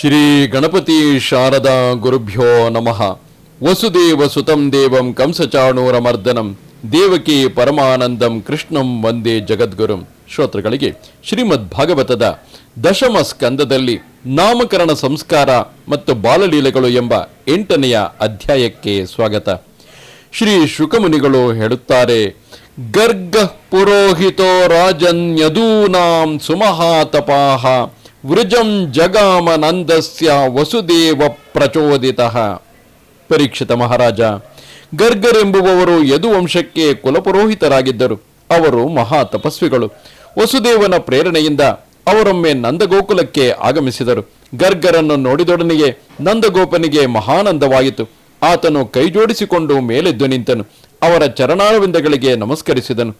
ಶ್ರೀ ಗಣಪತಿ ಶಾರದಾ ಗುರುಭ್ಯೋ ನಮಃ. ವಸುದೇವ ಸುತಂ ದೇವಂ ಕಂಸಚಾಣೂರಮರ್ದನಂ. ದೇವಕಿ ಪರಮಾನಂದಂ ಕೃಷ್ಣಂ ವಂದೇ ಜಗದ್ಗುರುಂ. ಶ್ರೋತೃಗಳಿಗೆ ಶ್ರೀಮದ್ ಭಾಗವತದ ದಶಮ ಸ್ಕಂದದಲ್ಲಿ ನಾಮಕರಣ ಸಂಸ್ಕಾರ ಮತ್ತು ಬಾಲಲೀಲೆಗಳು ಎಂಬ ಎಂಟನೆಯ ಅಧ್ಯಾಯಕ್ಕೆ ಸ್ವಾಗತ. ಶ್ರೀ ಶುಕಮುನಿಗಳು ಹೇಳುತ್ತಾರೆ, ಗರ್ಗ ಪುರೋಹಿತೋ ರಾಜನ್ಯದೂನಾಂ ಸುಮಹಾತಪಾಹ. ವೃಜಂ ಜಗಾಮನಂದಸ್ಯ ವಸುದೇವ ಪ್ರಚೋದಿತಃ. ಪರೀಕ್ಷಿತ ಮಹಾರಾಜ, ಗರ್ಗರೆಂಬುವವರು ಯದುವಂಶಕ್ಕೆ ಕುಲಪುರೋಹಿತರಾಗಿದ್ದರು. ಅವರು ಮಹಾ ತಪಸ್ವಿಗಳು. ವಸುದೇವನ ಪ್ರೇರಣೆಯಿಂದ ಅವರೊಮ್ಮೆ ನಂದಗೋಕುಲಕ್ಕೆ ಆಗಮಿಸಿದರು. ಗರ್ಗರನ್ನು ನೋಡಿದೊಡನೆಗೆ ನಂದಗೋಪನಿಗೆ ಮಹಾನಂದವಾಯಿತು. ಆತನು ಕೈಜೋಡಿಸಿಕೊಂಡು ಮೇಲೆದ್ದು ನಿಂತನು. ಅವರ ಚರಣಾರವಿಂದಗಳಿಗೆ ನಮಸ್ಕರಿಸಿದನು.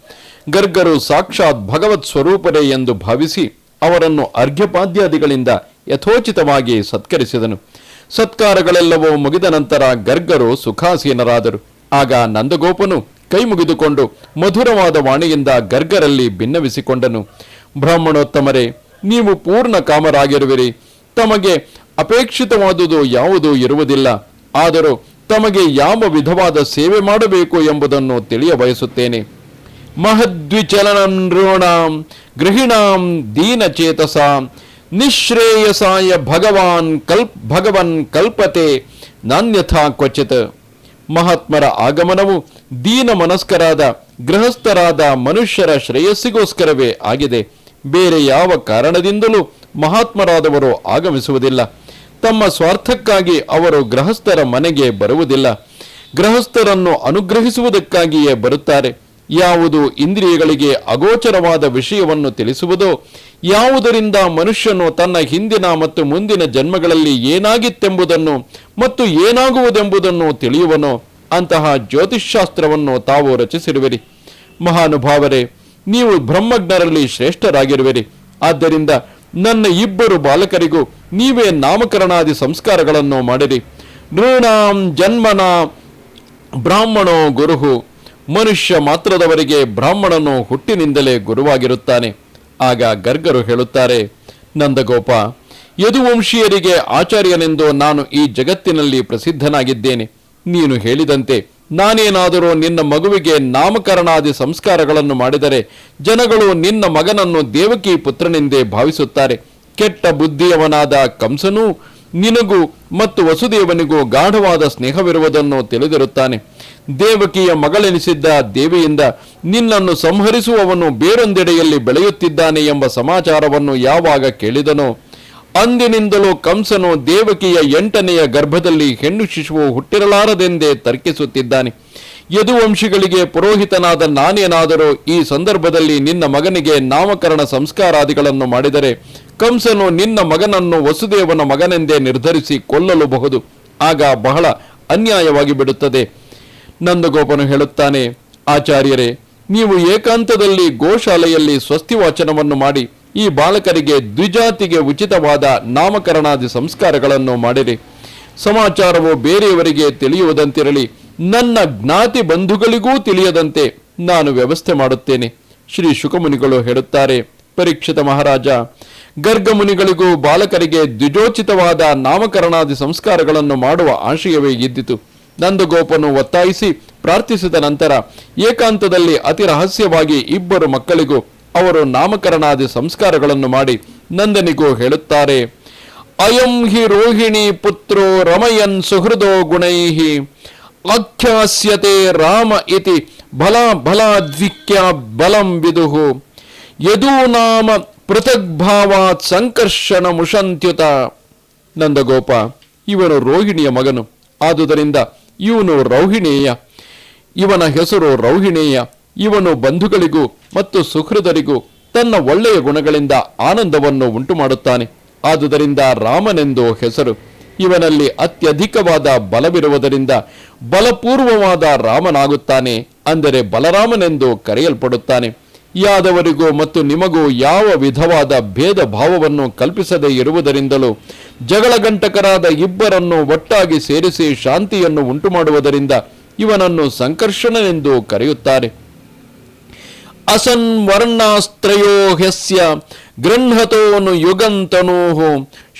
ಗರ್ಗರು ಸಾಕ್ಷಾತ್ ಭಗವತ್ ಸ್ವರೂಪರೇ ಎಂದು ಭಾವಿಸಿ ಅವರನ್ನು ಅರ್ಘ್ಯಪಾದ್ಯಾದಿಗಳಿಂದ ಯಥೋಚಿತವಾಗಿ ಸತ್ಕರಿಸಿದನು. ಸತ್ಕಾರಗಳೆಲ್ಲವೂ ಮುಗಿದ ನಂತರ ಗರ್ಗರು ಸುಖಾಸೀನರಾದರು. ಆಗ ನಂದಗೋಪನು ಕೈ ಮುಗಿದುಕೊಂಡು ಮಧುರವಾದ ವಾಣಿಯಿಂದ ಗರ್ಗರಲ್ಲಿ ಭಿನ್ನವಿಸಿಕೊಂಡನು ಬ್ರಾಹ್ಮಣೋತ್ತಮರೇ, ನೀವು ಪೂರ್ಣ ಕಾಮರಾಗಿರುವಿರಿ. ತಮಗೆ ಅಪೇಕ್ಷಿತವಾದುದು ಯಾವುದೂ ಇರುವುದಿಲ್ಲ. ಆದರೂ ತಮಗೆ ಯಾವ ವಿಧವಾದ ಸೇವೆ ಮಾಡಬೇಕು ಎಂಬುದನ್ನು ತಿಳಿಯ ಬಯಸುತ್ತೇನೆ. ಮಹದ್ವಿಚಲನಂ ನೃಣಾಂ, ಗೃಹಿಣಾಂ ದೀನಚೇತಸಾಂ, ನಿಶ್ರೇಯಸಾಯ ಭಗವಾನ್ ಕಲ್ಪ್, ಭಗವನ್ ಕಲ್ಪತೆ, ನಾನ್ಯಥಾ ಕ್ವಚಿತ್. ಮಹಾತ್ಮರ ಆಗಮನವು ದೀನ ಮನಸ್ಕರಾದ ಗೃಹಸ್ಥರಾದ ಮನುಷ್ಯರ ಶ್ರೇಯಸ್ಸಿಗೋಸ್ಕರವೇ ಆಗಿದೆ. ಬೇರೆ ಯಾವ ಕಾರಣದಿಂದಲೂ ಮಹಾತ್ಮರಾದವರು ಆಗಮಿಸುವುದಿಲ್ಲ. ತಮ್ಮ ಸ್ವಾರ್ಥಕ್ಕಾಗಿ ಅವರು ಗೃಹಸ್ಥರ ಮನೆಗೆ ಬರುವುದಿಲ್ಲ. ಗೃಹಸ್ಥರನ್ನು ಅನುಗ್ರಹಿಸುವುದಕ್ಕಾಗಿಯೇ ಬರುತ್ತಾರೆ. ಯಾವುದು ಇಂದ್ರಿಯಗಳಿಗೆ ಅಗೋಚರವಾದ ವಿಷಯವನ್ನು ತಿಳಿಸುವುದೋ? ಯಾವುದರಿಂದ ಮನುಷ್ಯನು ತನ್ನ ಹಿಂದಿನ ಮತ್ತು ಮುಂದಿನ ಜನ್ಮಗಳಲ್ಲಿ ಏನಾಗಿತ್ತೆಂಬುದನ್ನು ಮತ್ತು ಏನಾಗುವುದೆಂಬುದನ್ನು ತಿಳಿಯುವನೋ? ಅಂತಹ ಜ್ಯೋತಿಷ್ಶಾಸ್ತ್ರವನ್ನು ತಾವು ರಚಿಸಿರುವಿರಿ. ಮಹಾನುಭಾವರೇ, ನೀವು ಬ್ರಹ್ಮಜ್ಞರಲ್ಲಿ ಶ್ರೇಷ್ಠರಾಗಿರುವಿರಿ. ಆದ್ದರಿಂದ ನನ್ನ ಇಬ್ಬರು ಬಾಲಕರಿಗೂ ನೀವೇ ನಾಮಕರಣಾದಿ ಸಂಸ್ಕಾರಗಳನ್ನು ಮಾಡಿರಿ. ನೃಣಾಂ ಜನ್ಮನ ಬ್ರಾಹ್ಮಣೋ ಗುರುಹು. ಮನುಷ್ಯ ಮಾತ್ರದವರಿಗೆ ಬ್ರಾಹ್ಮಣನು ಹುಟ್ಟಿನಿಂದಲೇ ಗುರುವಾಗಿರುತ್ತಾನೆ. ಆಗ ಗರ್ಗರು ಹೇಳುತ್ತಾರೆ, ನಂದಗೋಪ, ಯದುವಂಶೀಯರಿಗೆ ಆಚಾರ್ಯನೆಂದು ನಾನು ಈ ಜಗತ್ತಿನಲ್ಲಿ ಪ್ರಸಿದ್ಧನಾಗಿದ್ದೇನೆ. ನೀನು ಹೇಳಿದಂತೆ ನಾನೇನಾದರೂ ನಿನ್ನ ಮಗುವಿಗೆ ನಾಮಕರಣಾದಿ ಸಂಸ್ಕಾರಗಳನ್ನು ಮಾಡಿದರೆ ಜನಗಳು ನಿನ್ನ ಮಗನನ್ನು ದೇವಕಿ ಪುತ್ರನೆಂದೇ ಭಾವಿಸುತ್ತಾರೆ. ಕೆಟ್ಟ ಬುದ್ಧಿಯವನಾದ ಕಂಸನೂ ನಿನಗೂ ಮತ್ತು ವಸುದೇವನಿಗೂ ಗಾಢವಾದ ಸ್ನೇಹವಿರುವುದನ್ನು ತಿಳಿದಿರುತ್ತಾನೆ. ದೇವಕಿಯ ಮಗಳೆನಿಸಿದ್ದ ದೇವಿಯಿಂದ ನಿನ್ನನ್ನು ಸಂಹರಿಸುವವನು ಬೇರೊಂದೆಡೆಯಲ್ಲಿ ಬೆಳೆಯುತ್ತಿದ್ದಾನೆ ಎಂಬ ಸಮಾಚಾರವನ್ನು ಯಾವಾಗ ಕೇಳಿದನೋ, ಅಂದಿನಿಂದಲೂ ಕಂಸನು ದೇವಕಿಯ ಎಂಟನೆಯ ಗರ್ಭದಲ್ಲಿ ಹೆಣ್ಣು ಶಿಶುವು ಹುಟ್ಟಿರಲಾರದೆಂದೇ ತರ್ಕಿಸುತ್ತಿದ್ದಾನೆ. ಯದುವಂಶಿಗಳಿಗೆ ಪುರೋಹಿತನಾದ ನಾನೇನಾದರೂ ಈ ಸಂದರ್ಭದಲ್ಲಿ ನಿನ್ನ ಮಗನಿಗೆ ನಾಮಕರಣ ಸಂಸ್ಕಾರಾದಿಗಳನ್ನು ಮಾಡಿದರೆ ಕಂಸನು ನಿನ್ನ ಮಗನನ್ನು ವಸುದೇವನ ಮಗನೆಂದೇ ನಿರ್ಧರಿಸಿ ಕೊಲ್ಲಲುಬಹುದು. ಆಗ ಬಹಳ ಅನ್ಯಾಯವಾಗಿ ಬಿಡುತ್ತದೆ. ನಂದಗೋಪನು ಹೇಳುತ್ತಾನೆ, ಆಚಾರ್ಯರೇ, ನೀವು ಏಕಾಂತದಲ್ಲಿ ಗೋಶಾಲೆಯಲ್ಲಿ ಸ್ವಸ್ತಿ ವಾಚನವನ್ನು ಮಾಡಿ, ಈ ಬಾಲಕರಿಗೆ ದ್ವಿಜಾತಿಗೆ ಉಚಿತವಾದ ನಾಮಕರಣಾದಿ ಸಂಸ್ಕಾರಗಳನ್ನು ಮಾಡಿರಿ. ಸಮಾಚಾರವು ಬೇರೆಯವರಿಗೆ ತಿಳಿಯುವುದಂತಿರಲಿ. ನನ್ನ ಜ್ಞಾತಿ ಬಂಧುಗಳಿಗೂ ತಿಳಿಯದಂತೆ ನಾನು ವ್ಯವಸ್ಥೆ ಮಾಡುತ್ತೇನೆ. ಶ್ರೀ ಶುಕಮುನಿಗಳು ಹೇಳುತ್ತಾರೆ, ಪರೀಕ್ಷಿತ ಮಹಾರಾಜ, ಗರ್ಗಮುನಿಗಳಿಗೂ ಬಾಲಕರಿಗೆ ದ್ವಿಜೋಚಿತವಾದ ನಾಮಕರಣಾದಿ ಸಂಸ್ಕಾರಗಳನ್ನು ಮಾಡುವ ಆಶಯವೇ ಇದ್ದಿತು. ನಂದಗೋಪನು ಒತ್ತಾಯಿಸಿ ಪ್ರಾರ್ಥಿಸಿದ ನಂತರ ಏಕಾಂತದಲ್ಲಿ ಅತಿ ರಹಸ್ಯವಾಗಿ ಇಬ್ಬರು ಮಕ್ಕಳಿಗೂ ಅವರು ನಾಮಕರಣಾದಿ ಸಂಸ್ಕಾರಗಳನ್ನು ಮಾಡಿ ನಂದನಿಗೂ ಹೇಳುತ್ತಾರೆ, ಅಯಂ ಹಿ ರೋಹಿಣಿ ಪುತ್ರೋ ರಮಯನ್ ಸುಹೃದೋ ಗುಣೈಹಿ ಆಖ್ಯಾಸ್ಯತೆ ರಾಮ ಇತಿ ಬಲ ಬಲಾದ್ವಿಕ್ಯ ಬಲಂ ವಿದುಹು. ಯದೂನಾಮ ಪೃಥಗ್ಭಾವಾತ್ ಸಂಕರ್ಷಣ ಮುಷಂತ್ಯುತ. ನಂದಗೋಪ, ಇವನು ರೋಹಿಣಿಯ ಮಗನು. ಆದುದರಿಂದ ಇವನು ರೌಹಿಣೇಯ. ಇವನ ಹೆಸರು ರೌಹಿಣೇಯ. ಇವನು ಬಂಧುಗಳಿಗೂ ಮತ್ತು ಸುಹೃದರಿಗೂ ತನ್ನ ಒಳ್ಳೆಯ ಗುಣಗಳಿಂದ ಆನಂದವನ್ನು ಉಂಟುಮಾಡುತ್ತಾನೆ. ಆದುದರಿಂದ ರಾಮನೆಂದು ಹೆಸರು. ಇವನಲ್ಲಿ ಅತ್ಯಧಿಕವಾದ ಬಲವಿರುವುದರಿಂದ ಬಲಪೂರ್ವವಾದ ರಾಮನಾಗುತ್ತಾನೆ ಅಂದರೆ ಬಲರಾಮನೆಂದು ಕರೆಯಲ್ಪಡುತ್ತಾನೆ. ಯಾದವರಿಗೂ ಮತ್ತು ನಿಮಗೂ ಯಾವ ವಿಧವಾದ ಭೇದ ಭಾವವನ್ನು ಕಲ್ಪಿಸದೇ ಇರುವುದರಿಂದಲೂ ಜಗಳಗಂಟಕರಾದ ಇಬ್ಬರನ್ನು ಒಟ್ಟಾಗಿ ಸೇರಿಸಿ ಶಾಂತಿಯನ್ನು ಉಂಟು ಮಾಡುವುದರಿಂದ ಇವನನ್ನು ಸಂಕರ್ಷಣನೆಂದು ಕರೆಯುತ್ತಾರೆ. ಅಸನ್ವರ್ಣಾಸ್ತ್ರಯೋ ಹ್ಯಸ್ಯ ಗೃಹತೋನು ಯುಗಂತನೂಹು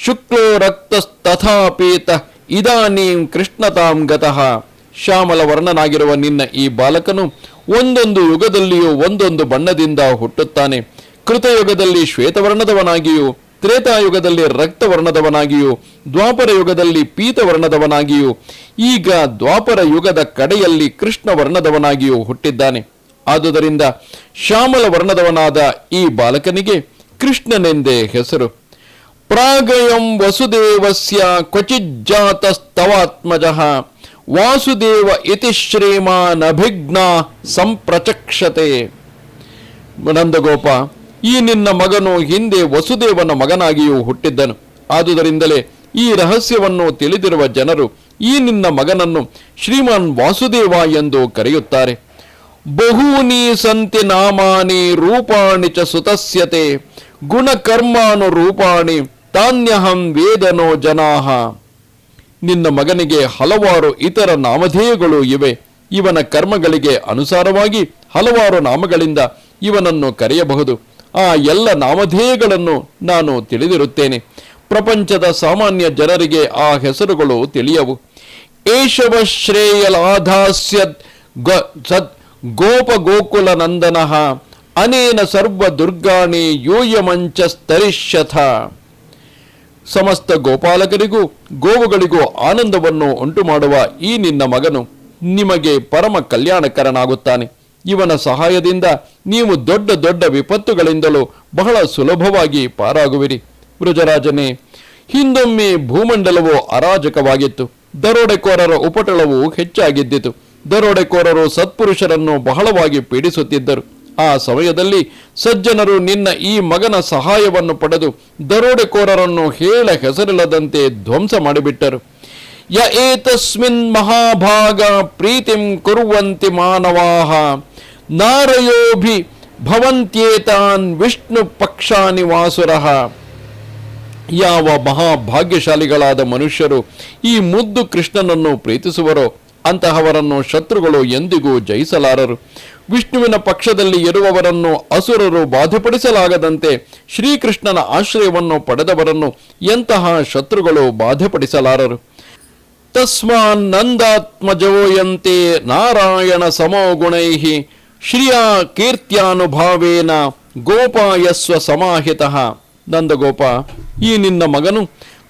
ಶುಕ್ಲೋ ರಕ್ತಸ್ತಥಾಪೀತ, ಇದಾನೀಂ ಕೃಷ್ಣತಾಂ ಗತಃ. ಶ್ಯಾಮಲ ವರ್ಣನಾಗಿರುವ ನಿನ್ನ ಈ ಬಾಲಕನು ಒಂದೊಂದು ಯುಗದಲ್ಲಿಯೂ ಒಂದೊಂದು ಬಣ್ಣದಿಂದ ಹುಟ್ಟುತ್ತಾನೆ. ಕೃತಯುಗದಲ್ಲಿ ಶ್ವೇತವರ್ಣದವನಾಗಿಯೂ, ತ್ರೇತಾಯುಗದಲ್ಲಿ ರಕ್ತವರ್ಣದವನಾಗಿಯೂ ದ್ವಾಪರ ಯುಗದಲ್ಲಿ ಪೀತವರ್ಣದವನಾಗಿಯೂ, ಈಗ ದ್ವಾಪರ ಯುಗದ ಕಡೆಯಲ್ಲಿ ಕೃಷ್ಣ ವರ್ಣದವನಾಗಿಯೂ ಹುಟ್ಟಿದ್ದಾನೆ. ಆದುದರಿಂದ ಶ್ಯಾಮಲ ವರ್ಣದವನಾದ ಈ ಬಾಲಕನಿಗೆ ಕೃಷ್ಣನೆಂದೇ ಹೆಸರು. ಪ್ರಾಗಯಂ ವಸುದೇವಸ್ಯ ಕ್ವಚಿಜ್ಜಾತಸ್ತವಾತ್ಮಜಃ ವಾಸುದೇವ ಇತಿ ಶ್ರೀಮಾನ್ ಅಭಿಜ್ಞ ಸಂಪ್ರಚಕ್ಷತೆ ನಂದಗೋಪ ಈ ನಿನ್ನ ಮಗನು ಹಿಂದೆ ವಸುದೇವನ ಮಗನಾಗಿಯೂ ಹುಟ್ಟಿದ್ದನು. ಆದುದರಿಂದಲೇ ಈ ರಹಸ್ಯವನ್ನು ತಿಳಿದಿರುವ ಜನರು ಈ ನಿನ್ನ ಮಗನನ್ನು ಶ್ರೀಮಾನ್ ವಾಸುದೇವ ಎಂದು ಕರೆಯುತ್ತಾರೆ. ಬಹೂನಿ ಸಂತಿ ನಾಮಾನಿ ರೂಪಾಣಿ ಚ ಸುತಸ್ಯತೆ ಗುಣಕರ್ಮಾನು ರೂಪಾಣಿ ತಾನ್ಯಹಂ ವೇದನೋ ಜನಾಹ. ನಿನ್ನ ಮಗನಿಗೆ ಹಲವಾರು ಇತರ ನಾಮಧೇಯಗಳು ಇವೆ. ಇವನ ಕರ್ಮಗಳಿಗೆ ಅನುಸಾರವಾಗಿ ಹಲವಾರು ನಾಮಗಳಿಂದ ಇವನನ್ನು ಕರೆಯಬಹುದು. ಆ ಎಲ್ಲ ನಾಮಧೇಯಗಳನ್ನು ನಾನು ತಿಳಿದಿರುತ್ತೇನೆ. ಪ್ರಪಂಚದ ಸಾಮಾನ್ಯ ಜನರಿಗೆ ಆ ಹೆಸರುಗಳು ತಿಳಿಯವು. ಗ ಸದ್ ಗೋಪ ಗೋಕುಲ ನಂದನಃ ಅನೇನ ಸರ್ವ ದುರ್ಗಾಣಿ ಯೂಯಮಂಚಸ್ತರಿಷ್ಯಥ. ಸಮಸ್ತ ಗೋಪಾಲಕರಿಗೂ, ಗೋವುಗಳಿಗೂ ಆನಂದವನ್ನು ಉಂಟು ಮಾಡುವ ಈ ನಿನ್ನ ಮಗನು ನಿಮಗೆ ಪರಮ ಕಲ್ಯಾಣಕರನಾಗುತ್ತಾನೆ. ಇವನ ಸಹಾಯದಿಂದ ನೀವು ದೊಡ್ಡ ದೊಡ್ಡ ವಿಪತ್ತುಗಳಿಂದಲೂ ಬಹಳ ಸುಲಭವಾಗಿ ಪಾರಾಗುವಿರಿ. ವೃಜರಾಜನೇ, ಹಿಂದೊಮ್ಮೆ ಭೂಮಂಡಲವು ಅರಾಜಕವಾಗಿತ್ತು. ದರೋಡೆಕೋರರ ಉಪಟಳವು ಹೆಚ್ಚಾಗಿದ್ದಿತು. ದರೋಡೆಕೋರರು ಸತ್ಪುರುಷರನ್ನು ಬಹಳವಾಗಿ ಪೀಡಿಸುತ್ತಿದ್ದರು. ಆ ಸಮಯದಲ್ಲಿ ಸಜ್ಜನರು ನಿನ್ನ ಈ ಮಗನ ಸಹಾಯವನ್ನು ಪಡೆದು ದರೋಡೆಕೋರರನ್ನು ಹೇಳ ಹೆಸರಿಲ್ಲದಂತೆ ಧ್ವಂಸ ಮಾಡಿಬಿಟ್ಟರು. ಯ ಏತಸ್ಮಿನ್ ಮಹಾಭಾಗ ಪ್ರೀತಿಂ ಕುರುವಂತಿ ಮಾನವಾಹ. ನಾರಯೋಭಿ ಭವಂತ್ಯೇತಾನ್ ವಿಷ್ಣು ಪಕ್ಷಾನಿ ವಾಸುರಃ ಯಾವ ಮಹಾಭಾಗ್ಯಶಾಲಿಗಳಾದ ಮನುಷ್ಯರು ಈ ಮುದ್ದು ಕೃಷ್ಣನನ್ನು ಪ್ರೀತಿಸುವರೋ ಅಂತಹವರನ್ನು ಶತ್ರುಗಳು ಎಂದಿಗೂ ಜಯಿಸಲಾರರು. ವಿಷ್ಣುವಿನ ಪಕ್ಷದಲ್ಲಿ ಇರುವವರನ್ನು ಅಸುರರು ಬಾಧೆಪಡಿಸಲಾಗದಂತೆ ಶ್ರೀಕೃಷ್ಣನ ಆಶ್ರಯವನ್ನು ಪಡೆದವರನ್ನು ಎಂತಹ ಶತ್ರುಗಳು ಬಾಧೆಪಡಿಸಲಾರರು. ತಸ್ಮಾನ್ ನಂದಾತ್ಮಜೋಯಂತೆ ನಾರಾಯಣ ಸಮೋ ಶ್ರೀಯ ಶ್ರಿಯ ಕೀರ್ತ್ಯಾನುಭಾವೇನ ಗೋಪಾಯಸ್ವ ಸಮಾಹಿತ. ನಂದಗೋಪ, ಈ ನಿನ್ನ ಮಗನು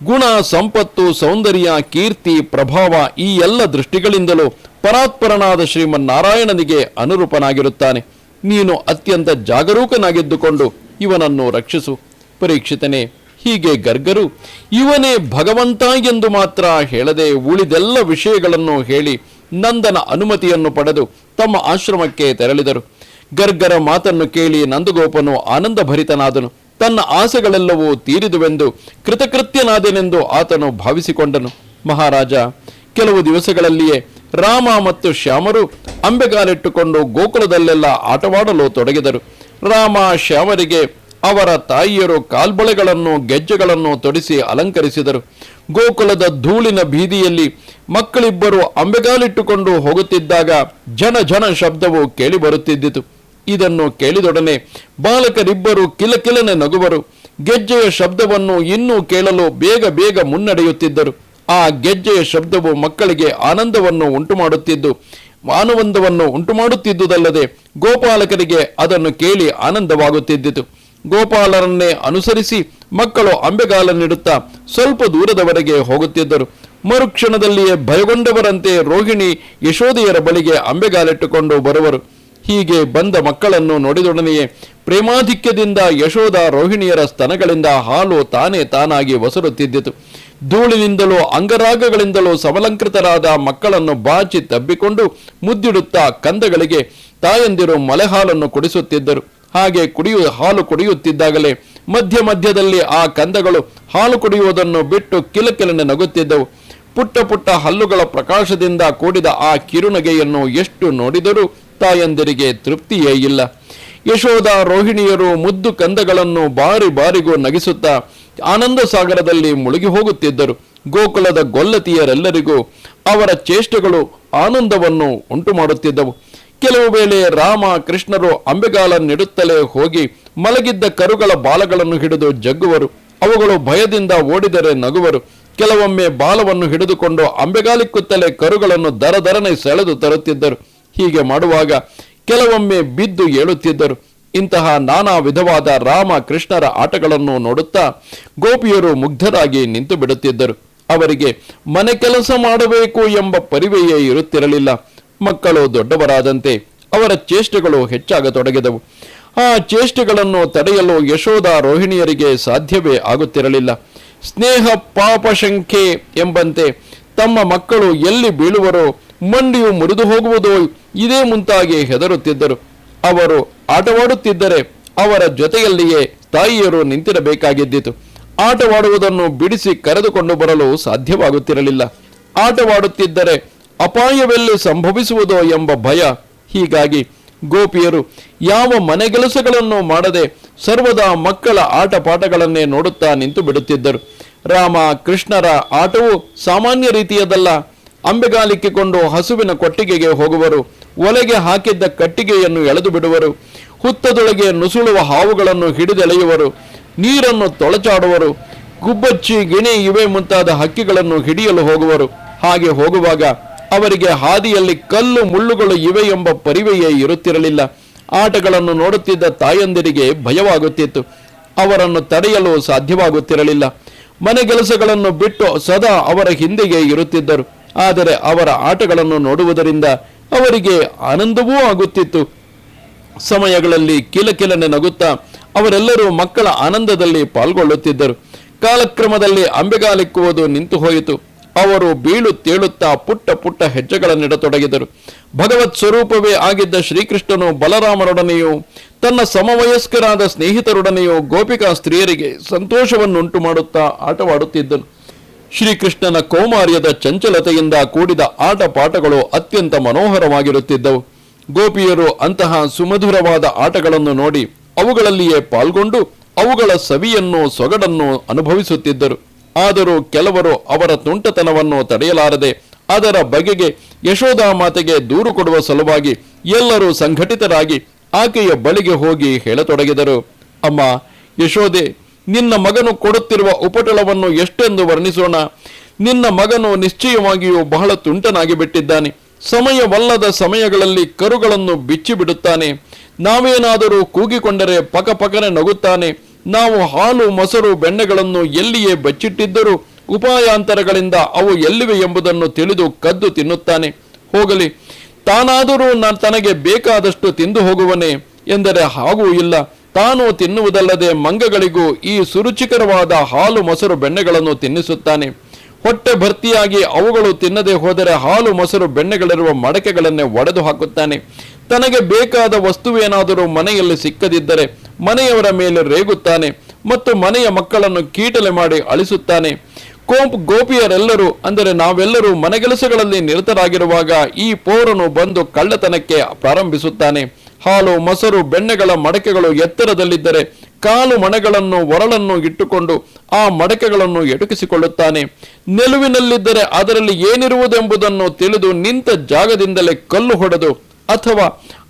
ಗುಣ, ಸಂಪತ್ತು, ಸೌಂದರ್ಯ, ಕೀರ್ತಿ, ಪ್ರಭಾವ ಈ ಎಲ್ಲ ದೃಷ್ಟಿಗಳಿಂದಲೂ ಪರಾತ್ಪರನಾದ ಶ್ರೀಮನ್ನಾರಾಯಣನಿಗೆ ಅನುರೂಪನಾಗಿರುತ್ತಾನೆ. ನೀನು ಅತ್ಯಂತ ಜಾಗರೂಕನಾಗಿದ್ದುಕೊಂಡು ಇವನನ್ನು ರಕ್ಷಿಸು. ಪರೀಕ್ಷಿತನೇ, ಹೀಗೆ ಗರ್ಗರು ಇವನೇ ಭಗವಂತ ಎಂದು ಮಾತ್ರ ಹೇಳದೆ ಉಳಿದೆಲ್ಲ ವಿಷಯಗಳನ್ನು ಹೇಳಿ ನಂದನ ಅನುಮತಿಯನ್ನು ಪಡೆದು ತಮ್ಮ ಆಶ್ರಮಕ್ಕೆ ತೆರಳಿದರು. ಗರ್ಗರ ಮಾತನ್ನು ಕೇಳಿ ನಂದಗೋಪನು ಆನಂದಭರಿತನಾದನು. ತನ್ನ ಆಸೆಗಳೆಲ್ಲವೂ ತೀರಿದುವೆಂದು ಕೃತಕೃತ್ಯನಾದೆನೆಂದು ಆತನು ಭಾವಿಸಿಕೊಂಡನು. ಮಹಾರಾಜ, ಕೆಲವು ದಿವಸಗಳಲ್ಲಿಯೇ ರಾಮ ಮತ್ತು ಶ್ಯಾಮರು ಅಂಬೆಗಾಲಿಟ್ಟುಕೊಂಡು ಗೋಕುಲದಲ್ಲೆಲ್ಲ ಆಟವಾಡಲು ತೊಡಗಿದರು. ರಾಮ ಶ್ಯಾಮರಿಗೆ ಅವರ ತಾಯಿಯರು ಕಾಲ್ಬಳೆಗಳನ್ನು, ಗೆಜ್ಜೆಗಳನ್ನು ತೊಡಿಸಿ ಅಲಂಕರಿಸಿದರು. ಗೋಕುಲದ ಧೂಳಿನ ಬೀದಿಯಲ್ಲಿ ಮಕ್ಕಳಿಬ್ಬರು ಅಂಬೆಗಾಲಿಟ್ಟುಕೊಂಡು ಹೋಗುತ್ತಿದ್ದಾಗ ಜನ ಜನ ಶಬ್ದವು ಕೇಳಿ ಬರುತ್ತಿದ್ದಿತು ಇದನ್ನು ಕೇಳಿದೊಡನೆ ಬಾಲಕರಿಬ್ಬರು ಕಿಲಕಿಲನೆ ನಗುವರು. ಗೆಜ್ಜೆಯ ಶಬ್ದವನ್ನು ಇನ್ನೂ ಕೇಳಲು ಬೇಗ ಬೇಗ ಮುನ್ನಡೆಯುತ್ತಿದ್ದರು. ಆ ಗೆಜ್ಜೆಯ ಶಬ್ದವು ಮಕ್ಕಳಿಗೆ ಆನಂದವನ್ನು ಉಂಟು ಮಾಡುತ್ತಿದ್ದು ಮಾನವಂದವನ್ನು ಉಂಟು ಮಾಡುತ್ತಿದ್ದುದಲ್ಲದೆ ಗೋಪಾಲಕರಿಗೆ ಅದನ್ನು ಕೇಳಿ ಆನಂದವಾಗುತ್ತಿದ್ದಿತು. ಗೋಪಾಲರನ್ನೇ ಅನುಸರಿಸಿ ಮಕ್ಕಳು ಅಂಬೆಗಾಲ ನೀಡುತ್ತಾ ಸ್ವಲ್ಪ ದೂರದವರೆಗೆ ಹೋಗುತ್ತಿದ್ದರು. ಮರುಕ್ಷಣದಲ್ಲಿಯೇ ಭಯಗೊಂಡವರಂತೆ ರೋಹಿಣಿ ಯಶೋದೆಯರ ಬಳಿಗೆ ಅಂಬೆಗಾಲಿಟ್ಟುಕೊಂಡು ಬರುವರು. ಹೀಗೆ ಬಂದ ಮಕ್ಕಳನ್ನು ನೋಡಿದೊಡನೆಯೇ ಪ್ರೇಮಾಧಿಕ್ಯದಿಂದ ಯಶೋಧ ರೋಹಿಣಿಯರ ಸ್ತನಗಳಿಂದ ಹಾಲು ತಾನೇ ತಾನಾಗಿ ಒಸರುತ್ತಿದ್ದಿತು. ಧೂಳಿನಿಂದಲೂ ಅಂಗರಾಗಗಳಿಂದಲೂ ಸಮಲಂಕೃತರಾದ ಮಕ್ಕಳನ್ನು ಬಾಚಿ ತಬ್ಬಿಕೊಂಡು ಮುದ್ದಿಡುತ್ತಾ ಕಂದಗಳಿಗೆ ತಾಯಂದಿರು ಮಲೆಹಾಲನ್ನು ಕುಡಿಸುತ್ತಿದ್ದರು. ಹಾಗೆ ಕುಡಿಯು, ಹಾಲು ಕುಡಿಯುತ್ತಿದ್ದಾಗಲೇ ಮಧ್ಯ ಮಧ್ಯದಲ್ಲಿ ಆ ಕಂದಗಳು ಹಾಲು ಕುಡಿಯುವುದನ್ನು ಬಿಟ್ಟು ಕಿಲಕಿಲನೆ ನಗುತ್ತಿದ್ದವು. ಪುಟ್ಟ ಪುಟ್ಟ ಹಲ್ಲುಗಳ ಪ್ರಕಾಶದಿಂದ ಕೂಡಿದ ಆ ಕಿರುನಗೆಯನ್ನು ಎಷ್ಟು ನೋಡಿದರೂ ತಾಯಂದಿರಿಗೆ ತೃಪ್ತಿಯೇ ಇಲ್ಲ. ಯಶೋಧ ರೋಹಿಣಿಯರು ಮುದ್ದು ಕಂದಗಳನ್ನು ಬಾರಿ ಬಾರಿಗೂ ನಗಿಸುತ್ತಾ ಆನಂದ ಸಾಗರದಲ್ಲಿ ಮುಳುಗಿ ಹೋಗುತ್ತಿದ್ದರು. ಗೋಕುಲದ ಗೊಲ್ಲತಿಯರೆಲ್ಲರಿಗೂ ಅವರ ಚೇಷ್ಟೆಗಳು ಆನಂದವನ್ನು ಉಂಟು ಮಾಡುತ್ತಿದ್ದವು ಕೆಲವು ವೇಳೆ ರಾಮ ಕೃಷ್ಣರು ಅಂಬೆಗಾಲ ನೆಡುತ್ತಲೇ ಹೋಗಿ ಮಲಗಿದ್ದ ಕರುಗಳ ಬಾಲಗಳನ್ನು ಹಿಡಿದು ಜಗ್ಗುವರು. ಅವುಗಳು ಭಯದಿಂದ ಓಡಿದರೆ ನಗುವರು. ಕೆಲವೊಮ್ಮೆ ಬಾಲವನ್ನು ಹಿಡಿದುಕೊಂಡು ಅಂಬೆಗಾಲಿಕ್ಕುತ್ತಲೇ ಕರುಗಳನ್ನು ದರದರನೆ ಸೆಳೆದು ತರುತ್ತಿದ್ದರು. ಹೀಗೆ ಮಾಡುವಾಗ ಕೆಲವೊಮ್ಮೆ ಬಿದ್ದು ಏಳುತ್ತಿದ್ದರು. ಇಂತಹ ನಾನಾ ವಿಧವಾದ ರಾಮ ಕೃಷ್ಣರ ಆಟಗಳನ್ನು ನೋಡುತ್ತಾ ಗೋಪಿಯರು ಮುಗ್ಧರಾಗಿ ನಿಂತು ಬಿಡುತ್ತಿದ್ದರು. ಅವರಿಗೆ ಮನೆ ಕೆಲಸ ಮಾಡಬೇಕು ಎಂಬ ಪರಿವೆಯೇ ಇರುತ್ತಿರಲಿಲ್ಲ. ಮಕ್ಕಳು ದೊಡ್ಡವರಾದಂತೆ ಅವರ ಚೇಷ್ಟೆಗಳು ಹೆಚ್ಚಾಗತೊಡಗಿದವು. ಆ ಚೇಷ್ಟೆಗಳನ್ನು ತಡೆಯಲು ಯಶೋಧ ರೋಹಿಣಿಯರಿಗೆ ಸಾಧ್ಯವೇ ಆಗುತ್ತಿರಲಿಲ್ಲ. ಸ್ನೇಹ ಪಾಪಶಂಕೆ ಎಂಬಂತೆ ತಮ್ಮ ಮಕ್ಕಳು ಎಲ್ಲಿ ಬೀಳುವರೋ ಮಂಡಿಯು ಮುರಿದು ಹೋಗುವುದೋ ಇದೇ ಮುಂತಾಗಿ ಹೆದರುತ್ತಿದ್ದರು. ಅವರು ಆಟವಾಡುತ್ತಿದ್ದರೆ ಅವರ ಜೊತೆಯಲ್ಲಿಯೇ ತಾಯಿಯರು ನಿಂತಿರಬೇಕಾಗಿದ್ದಿತು. ಆಟವಾಡುವುದನ್ನು ಬಿಡಿಸಿ ಕರೆದುಕೊಂಡು ಬರಲು ಸಾಧ್ಯವಾಗುತ್ತಿರಲಿಲ್ಲ. ಆಟವಾಡುತ್ತಿದ್ದರೆ ಅಪಾಯವೆಲ್ಲಿ ಸಂಭವಿಸುವುದೋ ಎಂಬ ಭಯ. ಹೀಗಾಗಿ ಗೋಪಿಯರು ಯಾವ ಮನೆಗೆಲಸಗಳನ್ನು ಮಾಡದೆ ಸರ್ವದಾ ಮಕ್ಕಳ ಆಟ ಪಾಠಗಳನ್ನೇ ನೋಡುತ್ತಾ ನಿಂತು ಬಿಡುತ್ತಿದ್ದರು ರಾಮ ಕೃಷ್ಣರ ಆಟವು ಸಾಮಾನ್ಯ ರೀತಿಯದಲ್ಲ. ಅಂಬೆಗಾಲಿಕ್ಕಿಕೊಂಡು ಹಸುವಿನ ಕೊಟ್ಟಿಗೆಗೆ ಹೋಗುವರು. ಒಲೆಗೆ ಹಾಕಿದ್ದ ಕಟ್ಟಿಗೆಯನ್ನು ಎಳೆದು ಬಿಡುವರು. ಹುತ್ತದೊಳಗೆ ನುಸುಳುವ ಹಾವುಗಳನ್ನು ಹಿಡಿದೆಳೆಯುವರು. ನೀರನ್ನು ತೊಳಚಾಡುವರು. ಗುಬ್ಬಚ್ಚಿ, ಗಿಣಿ ಇವೆ ಮುಂತಾದ ಹಕ್ಕಿಗಳನ್ನು ಹಿಡಿಯಲು ಹೋಗುವರು. ಹಾಗೆ ಹೋಗುವಾಗ ಅವರಿಗೆ ಹಾದಿಯಲ್ಲಿ ಕಲ್ಲು ಮುಳ್ಳುಗಳು ಇವೆ ಎಂಬ ಪರಿವೆಯೇ ಇರುತ್ತಿರಲಿಲ್ಲ. ಆಟಗಳನ್ನು ನೋಡುತ್ತಿದ್ದ ತಾಯಂದಿರಿಗೆ ಭಯವಾಗುತ್ತಿತ್ತು. ಅವರನ್ನು ತಡೆಯಲು ಸಾಧ್ಯವಾಗುತ್ತಿರಲಿಲ್ಲ. ಮನೆಗೆಲಸಗಳನ್ನು ಬಿಟ್ಟು ಸದಾ ಅವರ ಹಿಂದೆಯೇ ಇರುತ್ತಿದ್ದರು. ಆದರೆ ಅವರ ಆಟಗಳನ್ನು ನೋಡುವುದರಿಂದ ಅವರಿಗೆ ಆನಂದವೂ ಆಗುತ್ತಿತ್ತು. ಸಮಯಗಳಲ್ಲಿ ಕಿಲಕಿಲನೆ ನಗುತ್ತಾ ಅವರೆಲ್ಲರೂ ಮಕ್ಕಳ ಆನಂದದಲ್ಲಿ ಪಾಲ್ಗೊಳ್ಳುತ್ತಿದ್ದರು. ಕಾಲಕ್ರಮದಲ್ಲಿ ಅಂಬೆಗಾಲಿಕ್ಕುವುದು ನಿಂತು ಹೋಯಿತು. ಅವರು ಬೀಳು ತೇಳುತ್ತಾ ಪುಟ್ಟ ಪುಟ್ಟ ಹೆಜ್ಜೆಗಳನ್ನಿಡತೊಡಗಿದರು ಭಗವತ್ ಸ್ವರೂಪವೇ ಆಗಿದ್ದ ಶ್ರೀಕೃಷ್ಣನು ಬಲರಾಮರೊಡನೆಯೂ, ತನ್ನ ಸಮವಯಸ್ಕರಾದ ಸ್ನೇಹಿತರೊಡನೆಯೂ ಗೋಪಿಕಾ ಸ್ತ್ರೀಯರಿಗೆ ಸಂತೋಷವನ್ನುಂಟು ಮಾಡುತ್ತಾ ಆಟವಾಡುತ್ತಿದ್ದನು. ಶ್ರೀಕೃಷ್ಣನ ಕೌಮಾರ್ಯದ ಚಂಚಲತೆಯಿಂದ ಕೂಡಿದ ಆಟ ಪಾಠಗಳು ಅತ್ಯಂತ ಮನೋಹರವಾಗಿರುತ್ತಿದ್ದವು. ಗೋಪಿಯರು ಅಂತಹ ಸುಮಧುರವಾದ ಆಟಗಳನ್ನು ನೋಡಿ ಅವುಗಳಲ್ಲಿಯೇ ಪಾಲ್ಗೊಂಡು ಅವುಗಳ ಸವಿಯನ್ನು ಸೊಗಡನ್ನು ಅನುಭವಿಸುತ್ತಿದ್ದರು. ಆದರೂ ಕೆಲವರು ಅವರ ತುಂಟತನವನ್ನು ತಡೆಯಲಾರದೆ ಅದರ ಬಗೆಗೆ ಯಶೋಧಾ ಮಾತೆಗೆ ದೂರು ಕೊಡುವ ಸಲುವಾಗಿ ಎಲ್ಲರೂ ಸಂಘಟಿತರಾಗಿ ಆಕೆಯ ಬಳಿಗೆ ಹೋಗಿ ಹೇಳತೊಡಗಿದರು. ಅಮ್ಮ ಯಶೋದೆ ನಿನ್ನ ಮಗನು ಕೊಡುತ್ತಿರುವ ಉಪಟಳವನ್ನು ಎಷ್ಟೆಂದು ವರ್ಣಿಸೋಣ. ನಿನ್ನ ಮಗನು ನಿಶ್ಚಯವಾಗಿಯೂ ಬಹಳ ತುಂಟನಾಗಿ ಬಿಟ್ಟಿದ್ದಾನೆ. ಸಮಯವಲ್ಲದ ಸಮಯಗಳಲ್ಲಿ ಕರುಗಳನ್ನು ಬಿಚ್ಚಿ ಬಿಡುತ್ತಾನೆ ನಾವೇನಾದರೂ ಕೂಗಿಕೊಂಡರೆ ಪಕಪಕನೆ ನಗುತ್ತಾನೆ. ನಾವು ಹಾಲು, ಮೊಸರು, ಬೆಣ್ಣೆಗಳನ್ನು ಎಲ್ಲಿಯೇ ಬಚ್ಚಿಟ್ಟಿದ್ದರೂ ಉಪಾಯಾಂತರಗಳಿಂದ ಅವು ಎಲ್ಲಿವೆ ಎಂಬುದನ್ನು ತಿಳಿದು ಕದ್ದು ತಿನ್ನುತ್ತಾನೆ. ಹೋಗಲಿ, ತಾನಾದರೂ ನಾನು ತನಗೆ ಬೇಕಾದಷ್ಟು ತಿಂದು ಹೋಗುವನೆ ಎಂದರೆ ಹಾಗೂ ಇಲ್ಲ. ತಾನು ತಿನ್ನುವುದಲ್ಲದೆ ಮಂಗಗಳಿಗೂ ಈ ಸುರುಚಿಕರವಾದ ಹಾಲು ಮೊಸರು ಬೆಣ್ಣೆಗಳನ್ನು ತಿನ್ನಿಸುತ್ತಾನೆ. ಹೊಟ್ಟೆ ಭರ್ತಿಯಾಗಿ ಅವುಗಳು ತಿನ್ನದೆ ಹೋದರೆ ಹಾಲು ಮೊಸರು ಬೆಣ್ಣೆಗಳಿರುವ ಮಡಕೆಗಳನ್ನೇ ಒಡೆದು ಹಾಕುತ್ತಾನೆ. ತನಗೆ ಬೇಕಾದ ವಸ್ತುವೇನಾದರೂ ಮನೆಯಲ್ಲಿ ಸಿಕ್ಕದಿದ್ದರೆ ಮನೆಯವರ ಮೇಲೆ ರೇಗುತ್ತಾನೆ ಮತ್ತು ಮನೆಯ ಮಕ್ಕಳನ್ನು ಕೀಟಲೆ ಮಾಡಿ ಅಳಿಸುತ್ತಾನೆ. ಕೋಂಪ್ ಗೋಪಿಯರೆಲ್ಲರೂ, ಅಂದರೆ ನಾವೆಲ್ಲರೂ ಮನೆಗೆಲಸಗಳಲ್ಲಿ ನಿರತರಾಗಿರುವಾಗ ಈ ಪೋರನು ಬಂದು ಕಳ್ಳತನಕ್ಕೆ ಪ್ರಾರಂಭಿಸುತ್ತಾನೆ. ಹಾಲು, ಮೊಸರು, ಬೆಣ್ಣೆಗಳ ಮಡಕೆಗಳು ಎತ್ತರದಲ್ಲಿದ್ದರೆ ಕಾಲು ಮಣೆಗಳನ್ನು, ಒರಳನ್ನು ಇಟ್ಟುಕೊಂಡು ಆ ಮಡಕೆಗಳನ್ನು ಎಟುಕಿಸಿಕೊಳ್ಳುತ್ತಾನೆ. ನಿಲುವಿನಲ್ಲಿದ್ದರೆ ಅದರಲ್ಲಿ ಏನಿರುವುದೆಂಬುದನ್ನು ತಿಳಿದು ನಿಂತ ಜಾಗದಿಂದಲೇ ಕಲ್ಲು ಹೊಡೆದು ಅಥವಾ